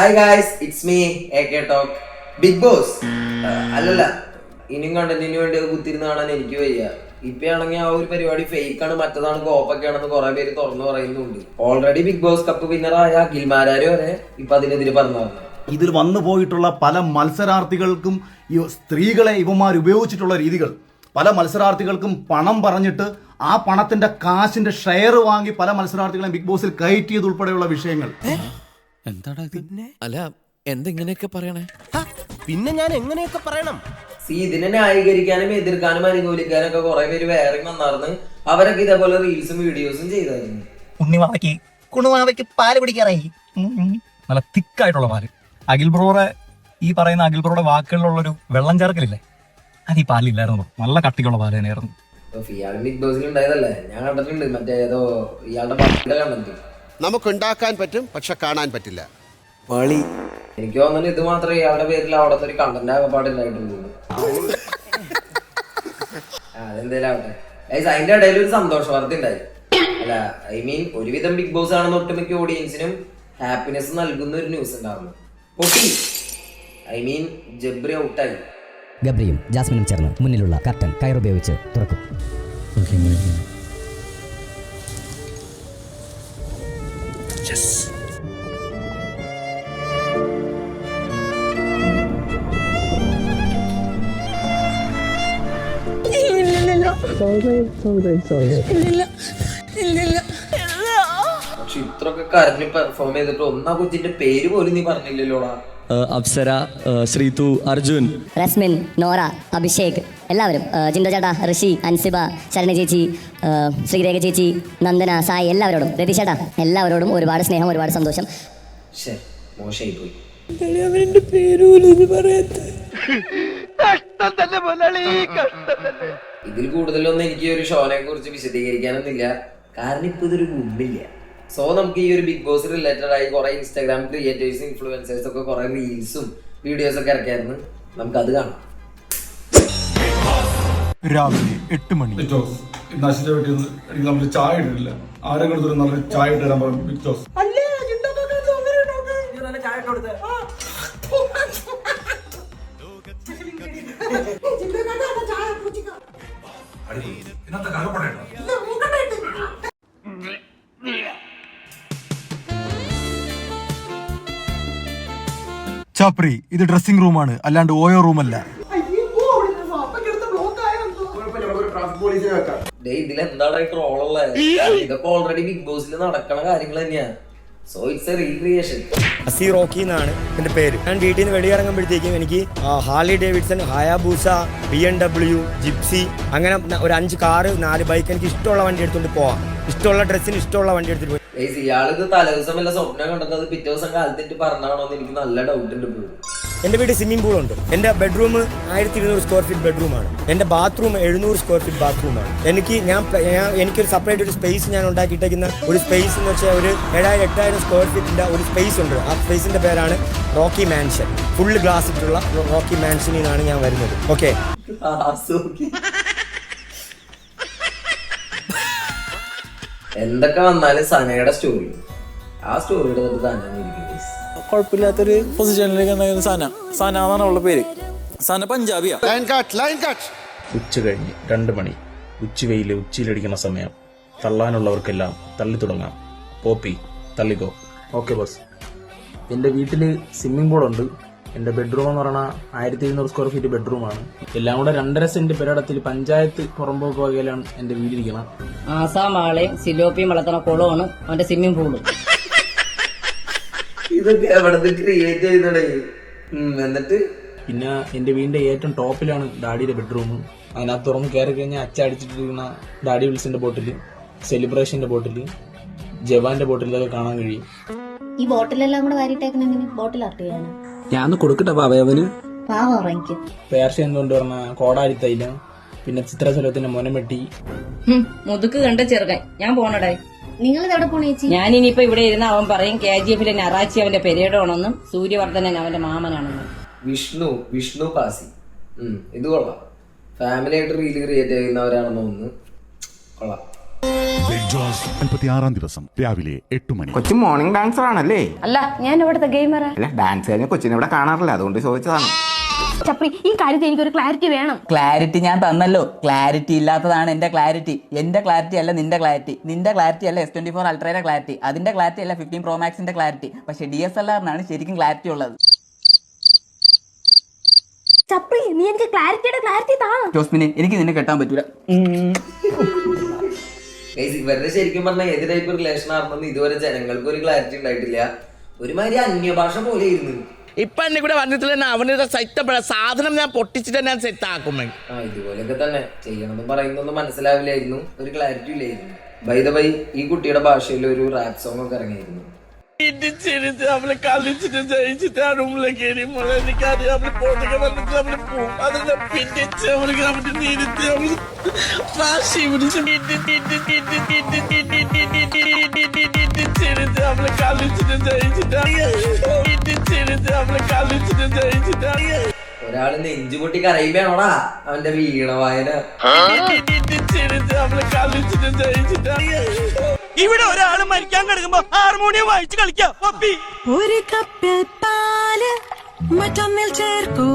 Hi guys it's me A K talk Big Boss അല്ലല്ല ഇനിയും കണ്ടന്റിന് വേണ്ടി കുത്തിരുന്ന് കാണാൻ എനിക്ക് വയ്യ. ഇപ്പയാണെങ്കിൽ ആ ഒരു പരിപാടി ഫേക്ക് ആണ് മറ്റതാണ് ഗോപ്പൊക്കെ ആണെന്ന് കുറെ പേര് തുറന്നു പറയുന്നുണ്ട്. ഓൾറെഡി ബിഗ് ബോസ് കപ്പ് വിന്നറായ ഗിൽമാരാര് വരെ ഇപ്പൊ അതിനെതിരെ പറഞ്ഞു ഇതിൽ വന്നു പോയിട്ടുള്ള പല മത്സരാർത്ഥികൾക്കും ഈ സ്ത്രീകളെ ഇവന്മാർ ഉപയോഗിച്ചിട്ടുള്ള രീതികൾ പല മത്സരാർത്ഥികൾക്കും പണം പറഞ്ഞിട്ട് ആ പണത്തിന്റെ കാശിന്റെ ഷെയർ വാങ്ങി പല മത്സരാർത്ഥികളെ ബിഗ് ബോസിൽ കയറ്റിയത് ഉൾപ്പെടെയുള്ള വിഷയങ്ങൾ. എന്താടാ പിന്നെ? അല്ല എന്തെങ്ങനെയൊക്കെ പറയണേ? പിന്നെ ഞാൻ എങ്ങനെയൊക്കെ പറയണം? സി ഇതിനെ ന്യായീകരിക്കാനും എതിർക്കാനും അനുകൂലിക്കാനും ഒക്കെ കുറെ പേര് വേറെ വന്നാർന്ന് അവരൊക്കെ ഇതേപോലെ റീൽസും വീഡിയോസും ചെയ്തായിരുന്നു. ഉണ്ണിമാവയ്ക്ക് കുണുമാവയ്ക്ക് പാൽ പിടിക്കാറായി. നല്ല തിക്കായിട്ടുള്ള പാൽ. അഖിൽ ബ്രോറെ ഈ പറയുന്ന അഖിൽ ബ്രോയുടെ വാക്കുകളിലുള്ള ഒരു വെള്ളം ചേർക്കലില്ലേ? അത് ഈ പാലില്ലായിരുന്നു. നല്ല കട്ടിക്കുള്ള പാൽ തന്നെയായിരുന്നു ബിഗ് ബോസിൽ ഉണ്ടായതല്ലേ? ഞാൻ കണ്ടിട്ടുണ്ട്. മറ്റേ ഏതോ ഇയാളുടെ കണ്ടിട്ടുണ്ട് കണ്ടിട്ട് നമുക്കുണ്ടാക്കാൻ പറ്റും പക്ഷെ കാണാൻ പറ്റില്ല. എനിക്ക് തോന്നുന്നു ഇത് മാത്രമേ ഇയാളുടെ പേരിൽ അവിടത്തെ ഒരു കണ്ടന്റ് ആകാൻ അതെന്തേലും ആവട്ടെ. അതിന്റെ ഇടയിൽ ഒരു സന്തോഷ വാർത്ത ഉണ്ടായി. അല്ല ഐ മീൻ ഒരുവിധം ബിഗ് ബോസ് ആണെന്ന് ഒട്ടുമിക്ക ഓഡിയൻസിനും ഹാപ്പിനെസ് നൽകുന്ന ഒരു ന്യൂസ് ഉണ്ടായിരുന്നു പൊട്ടി. ഐ മീൻ ജബ്രി ഔട്ടായി ഗബ്രിയും ജാസ്മിനും ചേർന്ന് മുന്നിലുള്ള കർട്ടൻ കയറുപയോഗിച്ച് തുറക്കും. പക്ഷെ ഇത്രയൊക്കെ കരഞ്ഞ് പെർഫോം ചെയ്തിട്ട് ഒന്നാ കൊച്ചിന്റെ പേര് പോലും നീ പറഞ്ഞില്ലല്ലോടാ. അപ്സര ശ്രീതു അർജുൻ. റസ്മിൻ നോറ അഭിഷേക് എല്ലാവരും. ജിൻഡോ ചേട്ടാ ഋഷി അൻസിബ ശരണ ചേച്ചി ശ്രീരേഖ ചേച്ചി നന്ദന സായി എല്ലാവരോടും. രതി ചേട്ടാ എല്ലാവരോടും ഒരുപാട് സ്നേഹം ഒരുപാട് സന്തോഷം. മോശമായി പോയി ഇതിൽ കൂടുതലൊന്നും എനിക്ക് ഒരു ഷോനെ കുറിച്ച് വിശദീകരിക്കാനൊന്നുമില്ല. കാരണം ഇപ്പൊ ഇതൊരു ഗുമ്മില്ല. സോ നമുക്ക് ഈ ഒരു ബിഗ് ബോസ് റിലേറ്റഡ് ആയി കുറെ ഇൻസ്റ്റാഗ്രാം ക്രിയേറ്റേഴ്സ് ഇൻഫ്ലുവൻസേഴ്സ് ഒക്കെ കുറെ റീൽസും വീഡിയോസ് ഒക്കെ ഇറക്കിയായിരുന്നു. നമുക്ക് അത് കാണാം. രാവിലെ എട്ട് മണി. ബിഗ് ജോസ് നശിന്റെ വീട്ടിൽ നിന്ന് എനിക്ക് നമ്മൾ ചായ ഇട്ടിട്ടില്ല. ആരെങ്കിലും ഒരു നല്ല ചായ ഇട്ട് തരാൻ പറഞ്ഞു ബിഗ് ജോസ് ചാപ്രി ഇത് ഡ്രസ്സിംഗ് റൂമാണ് അല്ലാണ്ട് ഓയോ റൂമല്ല ട്രോളുള്ളത് ഇതൊക്കെ ഓൾറെഡി ബിഗ് ബോസിൽ നടക്കണ കാര്യങ്ങൾ തന്നെയാ. So it's a recreation Asi Rocky എന്നാണ് എന്റെ പേര്. ഞാൻ വീട്ടിൽ നിന്ന് വെളിയിറങ്ങുമ്പോഴത്തേക്കും എനിക്ക് Harley Davidson Hayabusa B M W Gypsy അങ്ങനെ ഒരു അഞ്ച് കാറ് നാല് ബൈക്ക് എനിക്ക് ഇഷ്ടമുള്ള വണ്ടി എടുത്തുകൊണ്ട് പോവാം. ഇഷ്ടമുള്ള ഡ്രസ്സിന് ഇഷ്ടമുള്ള വണ്ടി എടുത്തിട്ട് ഇയാളിത് തലേദിവസം വല്ല സ്വപ്നം കണ്ടത്? അത് പിറ്റേ ദിവസം കാലത്തിട്ട് പറഞ്ഞാണോ എന്ന് എനിക്ക് നല്ല ഡൗട്ട് ഉണ്ട് ഇപ്പോഴും. എന്റെ വീട് സ്വിമ്മിംഗ് പൂൾ ഉണ്ട്. എന്റെ ബെഡ്റൂം ആയിരത്തി ഇരുന്നൂറ് സ്ക്വയർ ഫീറ്റ് ബെഡ്റൂമാണ് എന്റെ ബാത്റൂം എഴുന്നൂറ് സ്ക്വയർ ഫീറ്റ് ബാത്റൂമാണ് എനിക്ക് ഞാൻ എനിക്ക് ഒരു എനിക്കൊരു സെപ്പറേറ്റ് ഒരു സ്പേസ് ഞാൻ ഉണ്ടാക്കിയിട്ടേക്കുന്ന ഒരു സ്പേസ് എന്ന് വെച്ചാൽ ഒരു ഏഴായിരം എട്ടായിരം സ്ക്വയർ ഫീറ്റിന്റെ ഒരു സ്പേസ് ഉണ്ട്. ആ സ്പേസിന്റെ പേരാണ് റോക്കി മാൻഷൻ ഫുൾ ഗ്ലാസ് ഇട്ടുള്ള റോക്കി മാൻഷനിൽ നിന്നാണ് ഞാൻ വരുന്നത്. ഓക്കെ എന്തൊക്കെ വന്നാലും സനയുടെ സ്റ്റോറി ആ സ്റ്റോറിയുടെ തന്നെ തന്നെ ഇരിക്കും guys. കുഴപ്പമില്ലാത്തൊരു പൊസിഷനിലേക്ക് ഉണ്ടായിരുന്ന സന. സന എന്നാണ് അവളുടെ പേര്. സന പഞ്ചാബിയാ. ലൈൻ കട്ട് ലൈൻ കട്ട് ഉച്ച കഴിഞ്ഞ് രണ്ട് മണി. ഉച്ചവെയിൽ ഉച്ചയിലടിക്കുന്ന സമയം. തള്ളാനുള്ളവർക്കെല്ലാം തള്ളി തുടങ്ങാം. പോപ്പി തള്ളിക്കോ. ഓക്കെ ബോസ് എന്റെ വീട്ടിൽ സ്വിമ്മിംഗ് പൂളുണ്ട് എന്റെ ബെഡ്റൂം എന്ന് പറഞ്ഞാൽ ആയിരത്തി എഴുന്നൂറ് സ്ക്വയർ ഫീറ്റ് ബെഡ്റൂമാണ് എല്ലാം കൂടെ രണ്ടര സെന്റ് പെരടത്തിൽ പഞ്ചായത്ത് പുറമ്പോക്ക് വകയിലാണ് എന്റെ വീടിരിക്കുന്നത് ആസാം ആളെയും സിലോപ്പിയും വളർത്തുന്ന കുളമാണ് അവന്റെ സ്വിമ്മിംഗ് പൂളും ഇതൊക്കെ ക്രിയേറ്റ് ചെയ്തടേ? എന്നിട്ട്? പിന്നെ എന്റെ വീടിന്റെ ഏറ്റവും ടോപ്പിലാണ് ഡാഡിയുടെ ബെഡ്റൂം അതിനകത്ത് തുറന്ന് കയറി കഴിഞ്ഞാൽ അച്ഛ അടിച്ചിട്ടിരിക്കുന്ന ഡാഡി വിൽസിന്റെ ബോട്ടിൽ സെലിബ്രേഷന്റെ ബോട്ടിൽ ജവാന്റെ ബോട്ടിലൊക്കെ കാണാൻ കഴിയും. ഈ ബോട്ടിലെല്ലാം കൂടെ വാരിട്ടേക്കണെങ്ങനെ ബോട്ടിൽ ആർട്ട് ചെയ്യാനാ? ഞാൻ ഒന്ന് കൊടുക്കട്ടെ അവയവന് പേർഷ്യ എന്തുകൊണ്ട് പറഞ്ഞ? കോടാലി തൈലം പിന്നെ ചിത്രശലത്തിന്റെ മുനമെട്ടി മുതുക്ക് കണ്ട ചെറുക്കൻ. ഞാൻ പോണടേ. നിങ്ങൾ എവിടെ ഞാൻ ഇനിയിപ്പോ ഇവിടെ ഇരുന്ന അവൻ പറയും കെ ജി എഫിലെ നറാച്ചി അവന്റെ പെരേഡാണെന്നും സൂര്യവർദ്ധനൻ അവന്റെ മാമനാണെന്നും. വിഷ്ണു വിഷ്ണു പാസി ഇത് കൊള്ളാം. ഫാമിലി ആയിട്ട് റീൽ ക്രിയേറ്റ് ചെയ്യുന്നവരാണെന്ന് തോന്നുന്നു. കൊള്ളാം. നാൽപ്പത്തിയാറാം ദിവസം രാവിലെ എട്ട് മണി. കൊച്ചു മോർണിംഗ് ഡാൻസർ ആണല്ലേ? അല്ല ഞാൻ ഇവിടുത്തെ ഗെയിമറാ അല്ല ഡാൻസ് കഴിഞ്ഞ കൊച്ചിനെ ഇവിടെ കാണാറില്ല അതുകൊണ്ട് ചോദിച്ചതാണ്. ചപ്രി ഈ കാര്യത്തിൽ എനിക്കൊരു ക്ലാരിറ്റി വേണം. ക്ലാരിറ്റി ഞാൻ തന്നല്ലോ. ക്ലാരിറ്റി ഇല്ലാത്തതാണ് എന്റെ ക്ലാരിറ്റി എന്റെ ക്ലാരിറ്റി അല്ല നിന്റെ ക്ലാരിറ്റി നിന്റെ ക്ലാരിറ്റി അല്ല എസ് ട്വന്റി ഫോർ അൾട്രയുടെ ക്ലാരിറ്റി അതിന്റെ ക്ലാരിറ്റി അല്ല ഫിഫ്റ്റീൻ പ്രോ മാക്സിന്റെ ക്ലാരിറ്റി പക്ഷേ ഡി എസ് എൽ ആറിനാണ് ശരിക്കും ക്ലാരിറ്റി ഉള്ളത്. ചപ്രി നീ എനിക്ക് ക്ലാരിറ്റിയുടെ ക്ലാരിറ്റി താ. ജോസ്മിനെ എനിക്ക് നിന്നെ കെട്ടാൻ പറ്റൂല. ഇവരുടെ ശരിക്കും പറഞ്ഞാൽ ഏത് ടൈപ്പ് റിലേഷൻ ആണെന്ന് ഇതുവരെ ജനങ്ങൾക്ക് ഒരു ക്ലാരിറ്റി ഉണ്ടായിട്ടില്ല. ഒരുമാതിരി അന്യഭാഷ പോലെ ഇരുന്നു ഇപ്പൊ എന്നെ കൂടെ വന്നിട്ടില്ല അവനൊരു സെറ്റപ്പഴ സാധനം ഞാൻ പൊട്ടിച്ചിട്ട് ഞാൻ സെറ്റ് ആക്കും ആ ഇതുപോലെയൊക്കെ തന്നെ. ചെയ്യണമെന്ന് പറയുന്നൊന്നും മനസ്സിലാവില്ലായിരുന്നു. ഒരു ക്ലാരിറ്റി ഇല്ലായിരുന്നു. ബൈ ദ ബൈ ഈ കുട്ടിയുടെ ഭാഷയിൽ ഒരു റാപ്പ് സോങ് ഒക്കെ ഇറങ്ങിയിരുന്നു. ഇടിച്ചിരുത്ത് അവളെ കളിച്ചിട്ട് ജയിച്ചിട്ട് ആ റൂമിലെ കയറി മോളെ എനിക്കറിയാം അവൾ പോട്ടൊക്കെ വന്നിട്ട് അവൾ പോവും അതിനെ പിടിച്ച് അവൾക്ക് അവിടെ നിരുത്തി അവൾ വാശി പിടിച്ച് ഇടിച്ചിരുത്ത് അവളെ കളിച്ചിട്ട് ജയിച്ചിട്ട് ഇടിച്ചിരുത്ത് അവളെ കളിച്ചിട്ട് ജയിച്ചിട്ട് ഒരാൾ നെഞ്ചു പൊട്ടി കരയുമ്പോണോടാ അവന്റെ വീണ വായന അവളെ കളിച്ചിട്ട് ജയിച്ചിട്ട് ഇവിടെ ഒരാൾ മരിക്കാൻ കിടക്കുമ്പോ ഹാർമോണിയം വായിച്ച് കളിക്കാം. ഒരു കപ്പിൽ പാൽ മറ്റൊന്നിൽ ചേർക്കൂ.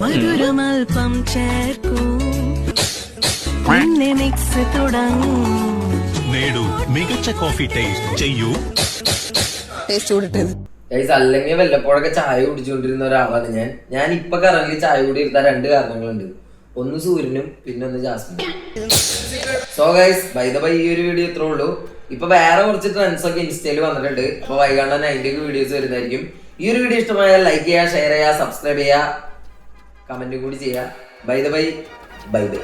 മധുരമൽപ്പം ചേർക്കൂ. പിന്നെ മിക്സ് തുടങ്ങൂ. നേടൂ മികച്ച കോഫി ടേസ്റ്റ് ചെയ്യൂ. ഗൈസ് അല്ലെങ്കിൽ വല്ലപ്പോഴൊക്കെ ചായ കുടിച്ചുകൊണ്ടിരുന്ന ഒരാളാണ് ഞാൻ. ഞാൻ ഇപ്പൊ കറങ്ങി ചായ കൂടി ഇരുത്താൻ രണ്ട് കാരണങ്ങളുണ്ട്. ഒന്ന് സൂര്യനും പിന്നെ ഒന്ന് ജാസ്മിനും. So guys by the by ഈ ഒരു വീഡിയോ ഇത്രേ ഉള്ളൂ. ഇപ്പൊ വേറെ കുറച്ച് ട്രെൻഡ്സ് ഒക്കെ ഇൻസ്റ്റയിൽ വന്നിട്ടുണ്ട്. അപ്പൊ വൈകാണ്ട് തന്നെ അതിന്റെ വീഡിയോസ് വരുന്നതായിരിക്കും. ഈ ഒരു വീഡിയോ ഇഷ്ടമായാൽ ലൈക്ക് ചെയ്യുക ഷെയർ ചെയ്യുക സബ്സ്ക്രൈബ് ചെയ്യുക കമന്റും കൂടി ചെയ്യുക. By the by bye bye